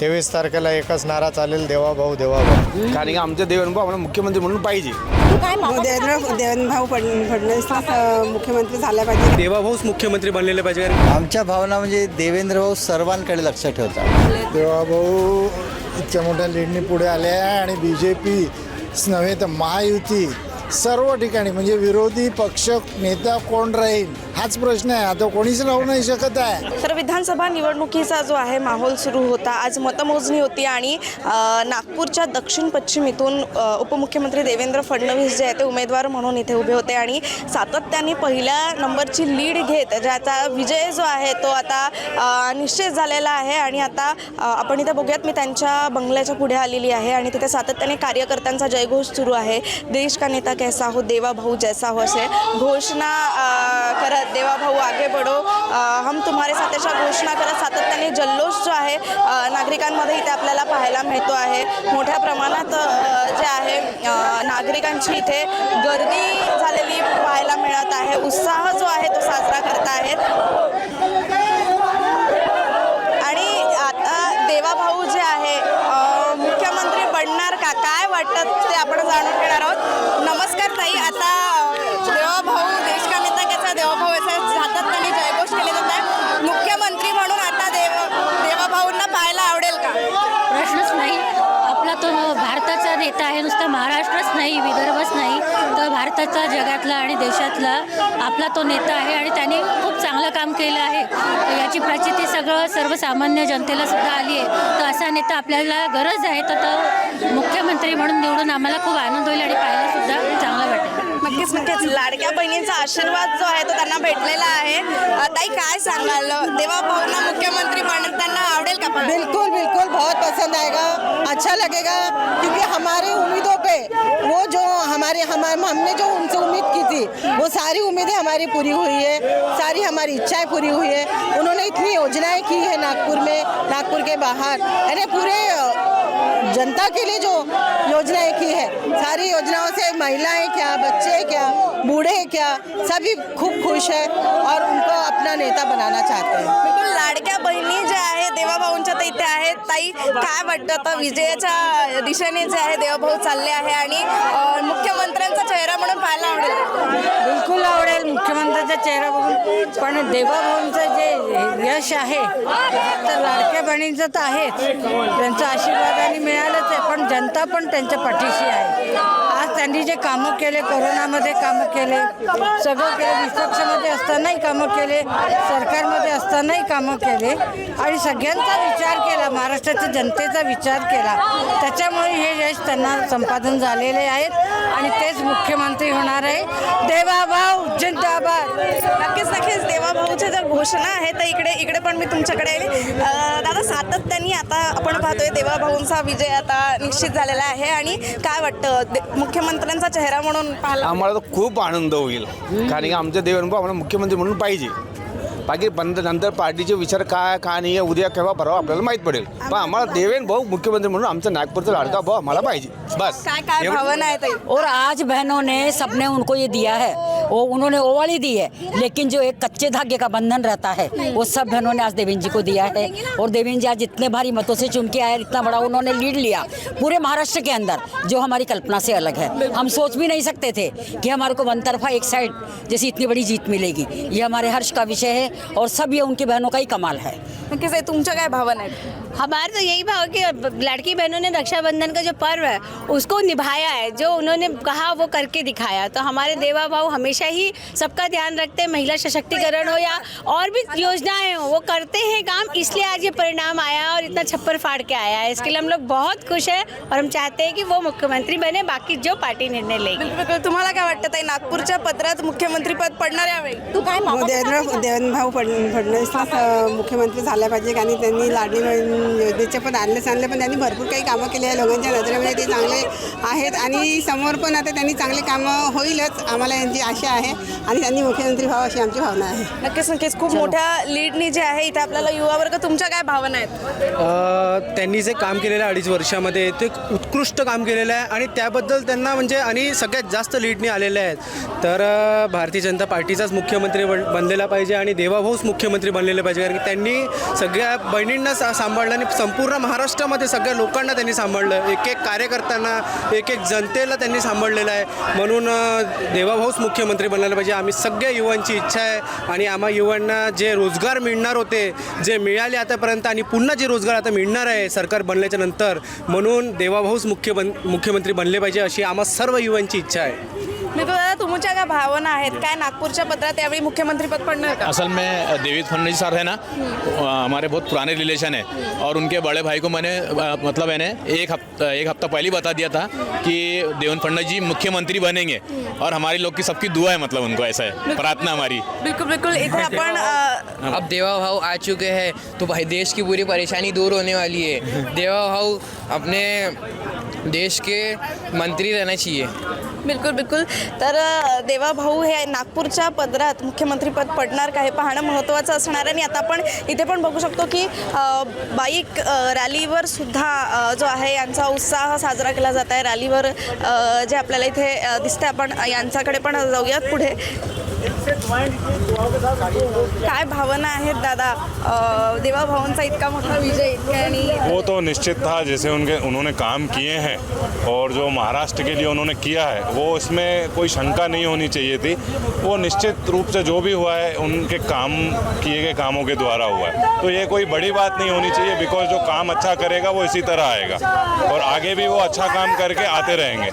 तेवीस तारखेला एकच नारा चालेल देवा भाऊ देवा भाऊ. कारण की आमच्या देवेंद्र आम्हाला मुख्यमंत्री म्हणून पाहिजे. देवेंद्र देवेंद्रभाऊ फड फडणवीसलाच अ, मुख्यमंत्री झाल्या पाहिजे. देवाभाऊच मुख्यमंत्री बनलेले पाहिजे. कारण आमच्या भावना म्हणजे देवेंद्र भाऊ सर्वांकडे लक्ष ठेवतात. देवा भाऊ इतक्या मोठ्या लीडनी पुढे आले आहे आणि बी जे पी नव्हे तर महायुती. सर्व ठिकाणी म्हणजे विरोधी पक्ष नेता कोण राहील हाच प्रश्न आहे. आता कोणीच राहू नाही शकत आहे. तर विधानसभा निवडणुकीचा जो आहे माहोल सुरू होता. आज मतमोजणी होती आणि नागपूरच्या दक्षिण पश्चिम इथून उपमुख्यमंत्री देवेंद्र फडणवीस जे आहे ते उमेदवार म्हणून इथे उभे होते आणि सातत्याने पहिल्या नंबरची लीड घेत ज्याचा विजय जो आहे तो आता निश्चित झालेला आहे. आणि आता आपण इथे बघूयात मी त्यांच्या बंगल्याच्या पुढे आलेली आहे आणि तिथे सातत्याने कार्यकर्त्यांचा जयघोष सुरू आहे. देश का नेता कैसा हो देवा भाऊ जैसा हो असे घोषणा करत देवा भाऊ आगे बढो। हम तुम्हारे साथ अशा घोषणा करत सातत्याने जल्लोष जो आहे नागरिकांमध्ये इथे आपल्याला पाहायला मिळतो आहे. मोठ्या प्रमाणात जे आहे नागरिकांची इथे गर्दी झालेली पाहायला मिळत आहे. उत्साह जो आहे तो साजरा करत आहेत. पडणार का? काय वाटतं ते आपण जाणून घेणार आहोत. नमस्कार ताई आता देवाभाऊ देश कसा? देवाभाऊ असा सातत्याने जयघोष केले जात आहे मुख्यमंत्री म्हणून आता देव देवाभाऊंना पाहायला आवडेल का प्रश्नच नाही आपला तो भारताचा नेता आहे नुसता महाराष्ट्रच नाही विदर्भच नाही तर भारताचा जगातला आणि देशातला आपला तो नेता आहे आणि त्याने खूप चांगलं काम केलं आहे. याची प्रचिती सगळं सर्वसामान्य जनतेला सुद्धा आली आहे. तर असा नेता आपल्याला गरज आहे तर तो मुख्यमंत्री म्हणून निवडून आम्हाला खूप आनंद होईल आणि पाहायला सुद्धा चांगलं वाटेल नक्कीच नक्कीच लाडक्या बहिणींचा आशीर्वाद जो आहे तो त्यांना भेटलेला आहे. ताई काय सांगाल? देवाभाऊंना मुख्यमंत्री बनताना आवडेल का बिलकुल बिल्कुल बिल्कुल. बहुत पसंद आएगा. अच्छा लगेगा क्योंकि हमारे उम्मीदों पे वो जो हमारे हमारे हमने जो उनसे उम्मीद की थी वो सारी उम्मीदें हमारी पूरी हुई है सारी हमारी इच्छाएं पूरी हुई है। उन्होंने इतनी योजनाएं की है नागपुर में नागपुर के बाहर। यानी पूरे जनता के लिए जो योजनाएं की है सारी योजनाओं से महिलाएं क्या बच्चे क्या बूढ़े क्या सभी खूब खुश है और उनको अपना नेता बनाना चाहते हैं। बिलकुल लाडक्या बहिणी ज्या आहेत देवाभाऊंच्या तर इथे आहेत. ताई काय वाटतं आता विजयाच्या दिशेने जे आहे देवाभाऊ चालले आहे आणि अ, मुख्यमंत्र्यांचा चेहरा म्हणून पाहायला आवडेल बिलकुल आवडेल मुख्यमंत्र्याचा चेहरा बघून. पण देवाभाऊंचं जे यश आहे तर लाडक्या बहिणींचं तर आहेच. त्यांचा आशीर्वादाने मिळालंच आहे पण जनता पण त्यांच्या पाठीशी आहे. आज त्यांनी जे कामं केले कोरोनामध्ये कामं केले सगळं केलं विपक्षामध्ये असतानाही कामं केले असतानाही कामं केले आणि सगळ्यांचा विचार केला महाराष्ट्राच्या जनतेचा विचार केला. त्याच्यामुळे हे यश त्यांना संपादन झालेले आहेत आणि तेच मुख्यमंत्री होणार आहे. देवाभाऊ जिंदाबाद. नक्कीच नक्कीच. देवाभाऊच्या ज्या घोषणा आहेत तर इकडे इकडे पण मी तुमच्याकडे आले. दादा सातत्याने आता आपण पाहतोय देवाभाऊंचा विजय आता निश्चित झालेला आहे. आणि काय वाटतं? मुख्यमंत्र्यांचा चेहरा म्हणून पाहायला आम्हाला तर खूप आनंद होईल. कारण की आमच्या देवेंद्र आम्हाला मुख्यमंत्री म्हणून पाहिजे. बाकी बंद नंतर पार्टीचे विचार काय काय नाही आहे उद्या केव्हा परवा आपल्याला माहीत पडेल. पण आम्हाला देवेंद्र भाऊ मुख्यमंत्री म्हणून आमचा नागपूरचा लाडका भाऊ आम्हाला पाहिजे. बस. काय काय भावना आहे और आज बहनों ने सबने उनको ये दिया है। वो उन्होंने ओवाली दी है। लेकिन जो एक कच्चे धागे का बंधन रहता है, वो सब बहनों ने आज देवेंद्र जी को दिया है। और देवेंद्र जी आज इतने भारी मतों से चुन के आए, इतना बड़ा उन्होंने लीड लिया, पूरे महाराष्ट्र के अंदर, जो हमारी कल्पना से अलग है। हम सोच भी नहीं सकते थे कि हमारे को वन तरफा एक साइड जैसी इतनी बड़ी जीत मिलेगी। ये हमारे हर्ष का विषय है और सब ये उनकी बहनों का ही कमाल है। तुमच्या काय भावना आहेत? हमारे तो यही भाव कि लड़की बहनों ने रक्षाबंधन का जो पर्व है उसको निभाया है जो उन्होंने कहा वो करके दिखाया तो हमारे देवा भाव हमेशा ही सबका ध्यान रखते हैं महिला सशक्तिकरण हो या और भी योजनाएं हो वो करते हैं काम इसलिए आज ये परिणाम आया और इतना छप्पर फाड़ के आया है। इसके लिए हम लोग बहुत खुश हैं और हम चाहते हैं कि वो मुख्यमंत्री बने बाकी जो पार्टी निर्णय लेगी। तुम्हाला काय वाटतं ताई नागपूरच्या पत्रात मुख्यमंत्री पद पडणार यावेळी? देवेंद्र देवेंद्रभाऊ फड फडणवीसलाच अ, मुख्यमंत्री झाल्या पाहिजे आणि त्यांनी लाडली बहीण योजनेचे पण आणले आणले पण त्यांनी भरपूर काही कामं केली आहे. लोकांच्या नजरेमध्ये ते चांगले आहेत आणि समोर पण आता त्यांनी चांगले कामं होईलच आम्हाला यांची आशा आहे आणि त्यांनी मुख्यमंत्री व्हावं अशी आमची भावना आहे. नक्कीच नक्कीच. खूप मोठ्या लीडनी जे आहे इथे आपल्याला युवा वर्ग तुमच्या काय भावना आहेत? अ, त्यांनी जे काम केलेलं आहे अडीच वर्षामध्ये ते उत्कृष्ट काम केलेलं आहे आणि त्याबद्दल त्यांना म्हणजे आणि सगळ्यात जास्त लीडने आलेले आहेत. तर भारतीय जनता पार्टीचाच मुख्यमंत्री बन बनलेला पाहिजे आणि देवाभाऊच मुख्यमंत्री बनलेले पाहिजे कारण की त्यांनी सगळ्या बहिणींना सा सांभाळणं सांभाळलं आणि संपूर्ण महाराष्ट्रामध्ये सगळ्या लोकांना त्यांनी सांभाळलं. एक एक कार्यकर्त्यांना एक एक जनतेला त्यांनी सांभाळलेलं आहे. म्हणून देवाभाऊच मुख्यमंत्री बनायला पाहिजे. आम्ही सगळ्या युवांची इच्छा आहे. आणि आम्हा युवांना जे रोजगार मिळणार होते जे मिळाले आतापर्यंत आणि पुन्हा जे रोजगार आता मिळणार आहे सरकार बनल्याच्या नंतर. म्हणून देवाभाऊच मुख्य बन मुख्यमंत्री बनले पाहिजे अशी आम्हा सर्व युवांची इच्छा आहे. तुमच्या काय भावना आहेत काय नागपूरच्या पत्रात यावेळी मुख्यमंत्रीपद पडणार का? असल में देवेंद्र फडणवीस सर है ना हमारे बहुत पुराने रिलेशन है। और उनके बड़े भाई को मैंने अ, मतलब मैंने एक हफ़्ता एक हफ़्ता पहले ही बता दिया था कि देवेंद्र फडणवीस जी मुख्यमंत्री बनेंगे। और हमारी लोग की सबकी दुआ है मतलब उनको ऐसा है। प्रार्थना हमारी। बिलकुल बिलकुल इथे आपण अ, अब देवा भाव आ चुके हैं तो भाई देश की पूरी परेशानी दूर होने वाली है। देवा भाव अपने देश के मंत्री रहना चाहिए। बिलकुल बिलकुल. तर देवा भाऊ हे नागपूरच्या पदरात मुख्यमंत्रीपद पडणार का हे पाहणं महत्त्वाचं असणार आहे आणि आता आपण इथे पण बघू शकतो की बाईक रॅलीवर सुद्धा जो आहे यांचा उत्साह साजरा केला जात आहे. रॅलीवर जे आपल्याला इथे दिसतं आपण यांच्याकडे पण जाऊयात पुढे. काय भावना आहेत दादा? देवा भाऊंचा इतका मोठा विजय इतके वो तो निश्चित था जैसे उनके उन्होंने काम किए हैं और जो महाराष्ट्र के लिए उन्होंने किया है वो इसमें कोई शंका नहीं होनी चाहिए थी। वो निश्चित रूप से जो भी हुआ है उनके काम किए गए कामों के द्वारा हुआ है। तो ये कोई बड़ी बात नहीं होनी चाहिए बिकॉज जो काम अच्छा करेगा वो इसी तरह आएगा। और आगे भी वो अच्छा काम करके आते रहेंगे।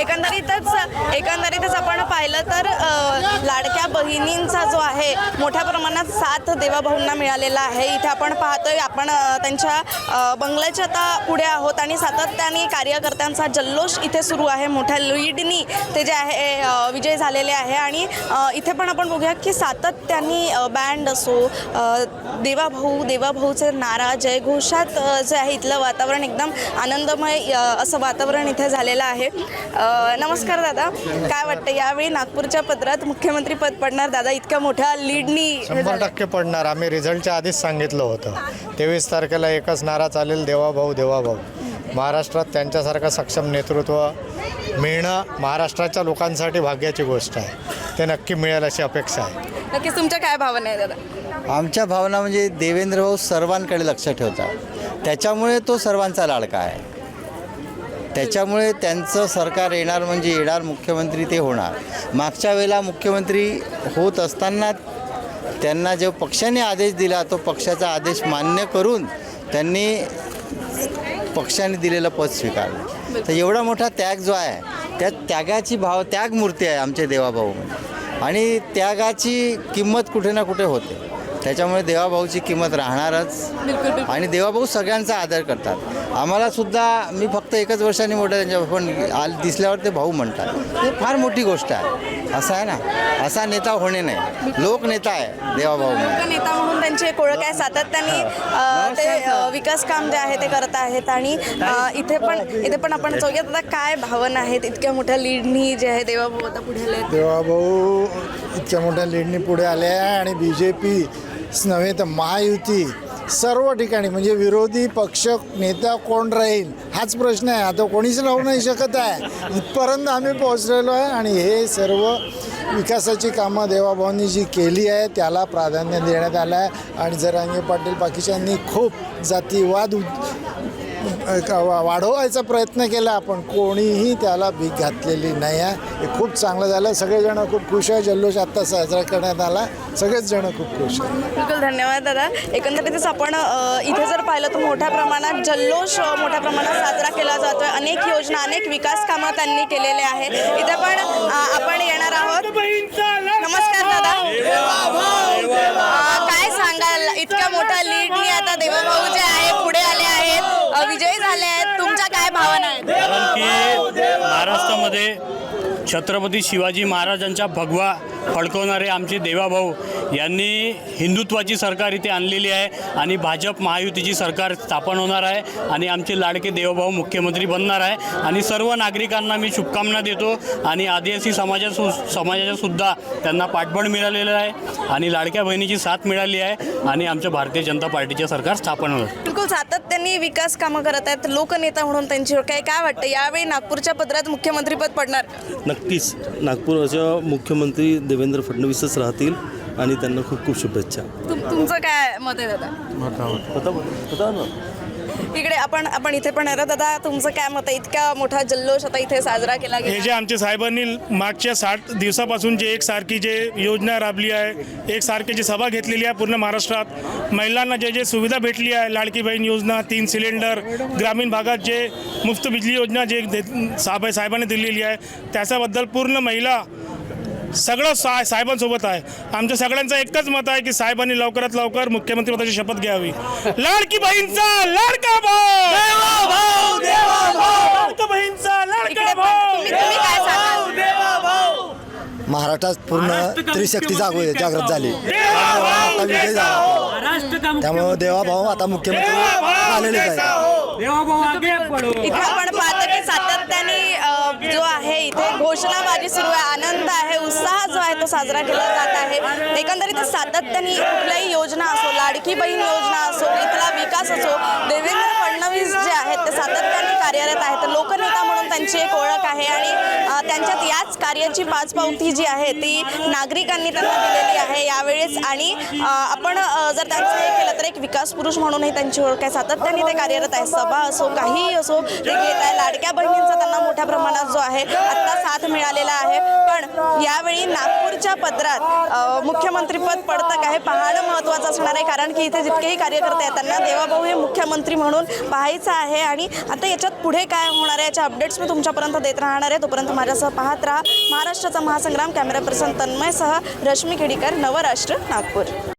एकंदरीतच एकंदरीतच आपण पाहिलं तर लाडक्या बहिणींचा जो आहे मोठ्या प्रमाणात साथ देवाभाऊंना मिळालेला आहे. इथे आपण पाहतोय आपण त्यांच्या बंगल्याच्या आता पुढे आहोत आणि सातत्याने कार्यकर्त्यांचा जल्लोष इथे सुरू आहे. मोठ्या लीडनी ते जे आहे विजय झालेले आहे आणि इथे पण आपण बघूया की सातत्याने बँड असो देवाभाऊ देवाभाऊचे नारा जयघोषात जे आहे इथलं वातावरण एकदम आनंदमय असं वातावरण इथे झालेलं आहे. नमस्कार दादा. काय वाटतं? यावेळी नागपूरच्या पत्रात मुख्यमंत्री पद पडणार दादा इतक्या मोठ्या लीडनी शंभर. टक्के पडणार. आम्ही रिझल्टच्या आधीच सांगितलं होतं. तेवीस तारखेला एकच नारा चालेल देवाभाऊ देवाभाऊ महाराष्ट्रात त्यांच्यासारखं सक्षम नेतृत्व मिळणं महाराष्ट्राच्या लोकांसाठी भाग्याची गोष्ट आहे. ते नक्की मिळेल अशी अपेक्षा आहे. नक्कीच तुमच्या काय भावना आहे दादा? आमच्या भावना म्हणजे देवेंद्र भाऊ सर्वांकडे लक्ष ठेवतात. त्याच्यामुळे तो सर्वांचा लाडका आहे. त्याच्यामुळे त्यांचं सरकार येणार म्हणजे येणार मुख्यमंत्री ते होणार. मागच्या वेळेला मुख्यमंत्री होत असताना त्यांना जो पक्षाने आदेश दिला तो पक्षाचा आदेश मान्य करून त्यांनी पक्षाने दिलेलं पद स्वीकारलं. तर एवढा मोठा त्याग जो आहे त्या त्यागाची भाव त्यागमूर्ती आहे आमचे देवाभाऊ आणि त्यागाची किंमत कुठे ना कुठे होते. त्याच्यामुळे देवाभाऊची किंमत राहणारच. आणि देवाभाऊ सगळ्यांचा आदर करतात. आम्हाला सुद्धा मी फक्त एकच वर्षांनी मोठं त्यांच्या पण आल दिसल्यावर ते भाऊ म्हणतात. हे फार मोठी गोष्ट आहे. असं आहे ना? असा नेता होणे नाही. लोकनेता आहे देवाभाऊ म्हणजे लोक नेता म्हणून त्यांची एक ओळख आहे सातत्याने ते विकास काम जे आहे ते करत आहेत आणि इथे पण इथे पण आपण चौघ्यात आता काय भावना आहेत? इतक्या मोठ्या लीडनी जे आहे देवाभाऊ आता पुढे आले. देवाभाऊ इतक्या मोठ्या लीडनी पुढे आले आहे आणि बी जे पी नव्हे तर महायुती सर्व ठिकाणी म्हणजे विरोधी पक्ष नेता कोण राहील हाच प्रश्न आहे. आता कोणीच राहू नाही शकत आहे. इथपर्यंत आम्ही पोहोचलेलो आहे आणि हे सर्व विकासाची कामं देवाभाऊंनी जी केली आहे त्याला प्राधान्य देण्यात आलं आहे. आणि जरांगे पाटील बाकीच्यांनी खूप जातीवाद वा- वाढवायचा प्रयत्न केला पण कोणीही त्याला भीक घातलेली नाही आहे. हे खूप चांगलं झालं. सगळेजण खूप खुश आहे. जल्लोष आत्ता साजरा करण्यात आला. सगळेच जण खूप खुश आहे बिलकुल धन्यवाद दादा. एकंदरीतच आपण अ, इथे जर पाहिलं तर मोठ्या प्रमाणात जल्लोष अ, मोठ्या प्रमाणात साजरा केला जातोय. अनेक योजना अनेक विकास कामं त्यांनी केलेले आहेत. इथे पण अ, आपण येणार आहोत. नमस्कार दादा. अ, काय सांगाल? इतक्या मोठ्या लीडनी आता देवभाऊ विजयी झाले आहेत तुमच्या काय भावना आहेत? कारण की महाराष्ट्रामध्ये छत्रपती शिवाजी महाराजांचा भगवा फडकवणारे आमचे देवाभाऊ यांनी हिंदुत्वाची सरकार इथे आणलेली आहे आणि भाजप महायुतीची सरकार स्थापन होणार आहे आणि आमचे लाडके देवभाऊ मुख्यमंत्री बनणार आहे. आणि सर्व नागरिकांना मी शुभकामना देतो आणि आदिवासी समाजा सु समाजाच्या सुद्धा त्यांना पाठबळ मिळालेलं आहे आणि लाडक्या बहिणीची साथ मिळाली आहे आणि आमच्या भारतीय जनता पार्टीचे सरकार स्थापन होणार. बिलकुल सातत्याने विकास कामं करत आहेत लोकनेता म्हणून त्यांची आहे काय वाटतं? यावेळी नागपूरच्या पदरात मुख्यमंत्रीपद पडणार. नक्कीच नागपूरच्या मुख्यमंत्री देवेंद्र फडणवीसच राहतील आणि त्यांना खूप खूप शुभेच्छा. तुम- तुमचं काय मत आहे दादा? इकडे आपण आपण इथे पण आहे. दादा तुमचं काय मत आहे? इतका मोठा जल्लोष आता इथे साजरा केला हे जे आमच्या साहेबांनी मागच्या साठ दिवसापासून जे एकसारखी जे योजना राबली आहे एकसारखी जी सभा घेतलेली आहे पूर्ण महाराष्ट्रात महिलांना जे जे सुविधा भेटली आहे लाडकी बहीण योजना तीन सिलेंडर ग्रामीण भागात जे मुफ्त बिजली योजना जे साहेब साहेबांनी दिलेली आहे त्याच्याबद्दल पूर्ण महिला सगळं सा साहेबांसोबत आहे. आमच्या सगळ्यांचं एकच मत आहे की साहेबांनी लवकरात लवकर मुख्यमंत्रीपदाची शपथ घ्यावी. लाडकी बहीणचा लाडका भाऊ! लाडका बहीणचा लाडका भाऊ! महाराष्ट्रात पूर्ण त्रिशक्ती जागो जागृत झाली. आता विजय झाला त्यामुळे देवाभाऊ आता मुख्यमंत्री आलेलेच आहे जो आहे इथे घोषणाबाजी सुरू आहे. आनंद आहे उत्साह जो आहे तो साजरा केला जात आहे. एकंदरीत सातत्याने कुठल्याही योजना असो लाडकी बहीण योजना असो इथला विकास असो देवेंद्र फडणवीस जे आहेत ते सातत्याने कार्यरत आहेत. लोकनेता म्हणून त्यांची एक ओळख आहे आणि त्यांच्यात याच कार्याची पाचपावती जी आहे ती नागरिकांनी त्यांना दिलेली आहे यावेळेस. आणि आपण जर त्यांचं हे केलं तर एक विकास पुरुष म्हणूनही त्यांची ओळख आहे. सातत्याने ते कार्यरत आहे. सभा असो काहीही असो ते घेत आहे. लाडक्या बहिणींचा त्यांना मोठ्या प्रमाणात जो आहे आत्ता साथ मिळालेला आहे. पण यावेळी नागपूरच्या पत्रात मुख्यमंत्रीपद पडतं काय पाहणं महत्त्वाचं असणार आहे. कारण की इथे जितकेही कार्यकर्ते आहेत त्यांना देवाभाऊ हे मुख्यमंत्री म्हणून पाहायचं आहे आणि आता याच्यात पुढे काय होणार आहे याच्या अपडेट्स मी तुमच्यापर्यंत देत राहणार आहे. तोपर्यंत माझ्यासह पाहत राहा महाराष्ट्राचा महासंग्राम. कॅमेरा पर्सन तन्मयसह रश्मी खेडीकर नवराष्ट्र नागपूर.